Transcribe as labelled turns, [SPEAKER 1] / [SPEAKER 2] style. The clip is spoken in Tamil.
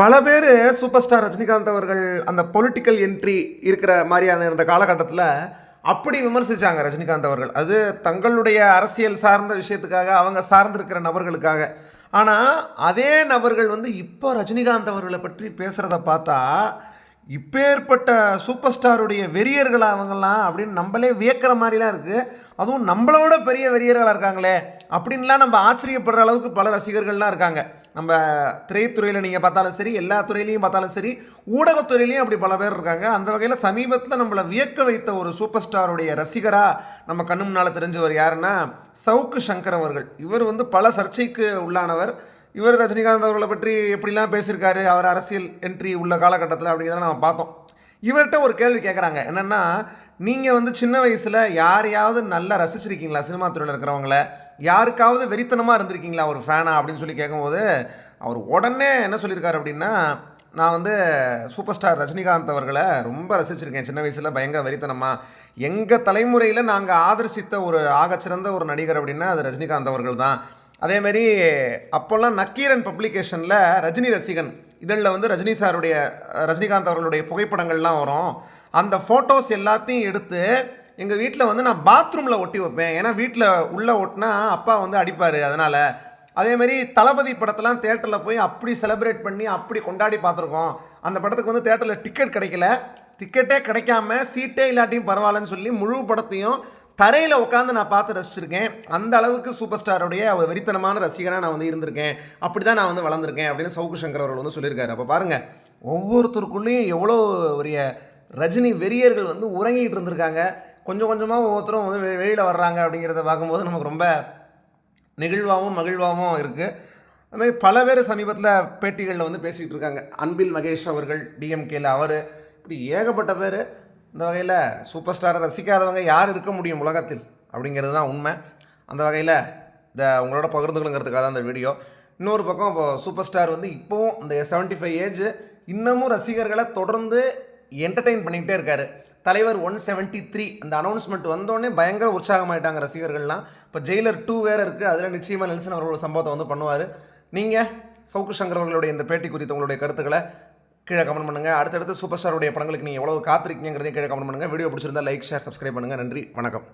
[SPEAKER 1] பல பேர் சூப்பர் ஸ்டார் ரஜினிகாந்த் அவர்கள் அந்த பொலிட்டிக்கல் என்ட்ரி இருக்கிற மாதிரியான இருந்த காலகட்டத்தில் அப்படி விமர்சித்தாங்க ரஜினிகாந்த் அவர்கள். அது தங்களுடைய அரசியல் சார்ந்த விஷயத்துக்காக அவங்க சார்ந்திருக்கிற நபர்களுக்காக. ஆனால் அதே நபர்கள் வந்து இப்போ ரஜினிகாந்த் அவர்களை பற்றி பேசுகிறத பார்த்தா இப்பேற்பட்ட சூப்பர் ஸ்டாருடைய வெறியர்கள் அவங்கெல்லாம் அப்படின்னு நம்மளே வியக்கிற மாதிரிலாம் இருக்குது அதுவும் நம்மளோட பெரிய வெறியர்களாக இருக்காங்களே அப்படின்லாம் நம்ம ஆச்சரியப்படுற அளவுக்கு பல ரசிகர்கள்லாம் இருக்காங்க. நம்ம திரைத்துறையில் நீங்கள் பார்த்தாலும் சரி எல்லா துறையிலையும் பார்த்தாலும் சரி ஊடகத்துறையிலையும் அப்படி பல பேர் இருக்காங்க. அந்த வகையில் சமீபத்தில் நம்மளை வியக்க வைத்த ஒரு சூப்பர் ஸ்டாருடைய ரசிகராக நம்ம கண்ணு முன்னால் தெரிஞ்சவர் யாருன்னா சவுக்கு சங்கர் அவர்கள். இவர் வந்து பல சர்ச்சைக்கு உள்ளானவர். இவர் ரஜினிகாந்த் அவர்களை பற்றி எப்படிலாம் பேசியிருக்காரு அவர் அரசியல் என்ட்ரி உள்ள காலகட்டத்தில் அப்படிங்கிறத நம்ம பார்த்தோம். இவர்கிட்ட ஒரு கேள்வி கேட்குறாங்க என்னென்னா நீங்கள் வந்து சின்ன வயசில் யாரையாவது நல்லா ரசிச்சிருக்கீங்களா? சினிமா துறையில் இருக்கிறவங்கள. யாருக்காவது வெறித்தனமாக இருந்திருக்கீங்களா? ஒரு ஃபேனா அப்படின்னு சொல்லி கேட்கும்போது அவர் உடனே என்ன சொல்லியிருக்காரு அப்படின்னா நான் வந்து சூப்பர் ஸ்டார் ரஜினிகாந்த் அவர்களை ரொம்ப ரசிச்சிருக்கேன். சின்ன வயசில் பயங்கர வெறித்தனமாக எங்கள் தலைமுறையில் நாங்கள் ஆதரிசித்த ஒரு ஆகச்சிறந்த ஒரு நடிகர் அப்படின்னா அது ரஜினிகாந்த் அவர்கள் தான். அதேமாரி அப்போல்லாம் நக்கீரன் பப்ளிகேஷனில் ரஜினி ரசிகன் இதழில் வந்து ரஜினி சாருடைய ரஜினிகாந்த் அவர்களுடைய புகைப்படங்கள்லாம் வரும். அந்த ஃபோட்டோஸ் எல்லாத்தையும் எடுத்து எங்கள் வீட்டில் வந்து நான் பாத்ரூமில் ஒட்டி வைப்பேன். ஏன்னா வீட்டில் உள்ளே ஒட்டினா அப்பா வந்து அடிப்பார் அதனால். அதேமாரி தளபதி படத்தெல்லாம் தேட்டரில் போய் அப்படி செலிப்ரேட் பண்ணி அப்படி கொண்டாடி பார்த்துருக்கோம். அந்த படத்துக்கு வந்து தேட்டரில் டிக்கெட் கிடைக்கல. டிக்கெட்டே கிடைக்காம சீட்டே இல்லாட்டியும் பரவாயில்லன்னு சொல்லி முழு படத்தையும் தரையில் உட்காந்து நான் பார்த்து ரசிச்சிருக்கேன். அந்த அளவுக்கு சூப்பர் ஸ்டாருடைய அவர் வெறித்தனமான ரசிகராக நான் வந்து இருந்திருக்கேன். அப்படி தான் நான் வந்து வளர்ந்துருக்கேன் அப்படின்னு சவுக்கு சங்கர் அவர்கள் வந்து சொல்லியிருக்காரு. அப்போ பாருங்கள் ஒவ்வொருத்தருக்குள்ளேயும் எவ்வளோ பெரிய ரஜினி வெறியர்கள் வந்து உறங்கிட்டு இருந்திருக்காங்க. கொஞ்சம் கொஞ்சமாக ஒவ்வொருத்தரும் வந்து வெ- வெளியில் வர்றாங்க அப்படிங்கிறத பார்க்கும்போது நமக்கு ரொம்ப நெகிழ்வாகவும் மகிழ்வாகவும் இருக்குது அதுமாதிரி பல பேர் சமீபத்தில் பேட்டிகளில் வந்து பேசிகிட்டு இருக்காங்க. அன்பில் மகேஷ் அவர்கள் டிஎம்கேல அவர் இப்படி ஏகப்பட்ட பேர் இந்த வகையில் சூப்பர் ஸ்டாரை ரசிக்காதவங்க யார் இருக்க முடியும் உலகத்தில் அப்படிங்கிறது தான் உண்மை. அந்த வகையில் இந்த உங்களோட பகிர்ந்துக்கணுங்கிறதுக்காக தான் இந்த வீடியோ. இன்னொரு பக்கம் இப்போ சூப்பர் ஸ்டார் வந்து இப்போவும் இந்த 75 ஃபைவ் ஏஜ் இன்னமும் ரசிகர்களை தொடர்ந்து என்டர்டெயின் பண்ணிக்கிட்டே இருக்காரு. தலைவர் ஒன் செவன்ட்டி த்ரீ அந்த அனௌன்ஸ்மெண்ட் வந்தோடனே பயங்கர உற்சாகமாயிட்டாங்க ரசிகர்கள்லாம். இப்போ ஜெயிலர் டூ வேறு இருக்குது அதில் நிச்சயமாக நெல்சன் அவர்களோட சம்பவத்தை வந்து பண்ணுவார். நீங்கள் சவுக்கு சங்கர் அவர்களுடைய இந்த பேட்டி குறித்த உங்களுடைய கருத்துக்களை கீழே கமெண்ட் பண்ணுங்கள் அடுத்தடுத்து சூப்பர் ஸ்டாருடைய படங்களுக்கு நீங்கள் எவ்வளோ காத்திருக்கீங்கிறதையும் கீழே கமெண்ட் பண்ணுங்கள் வீடியோ பிடிச்சிருந்தா லைக் ஷேர் சப்ஸ்கிரைப் பண்ணுங்கள் நன்றி. வணக்கம்.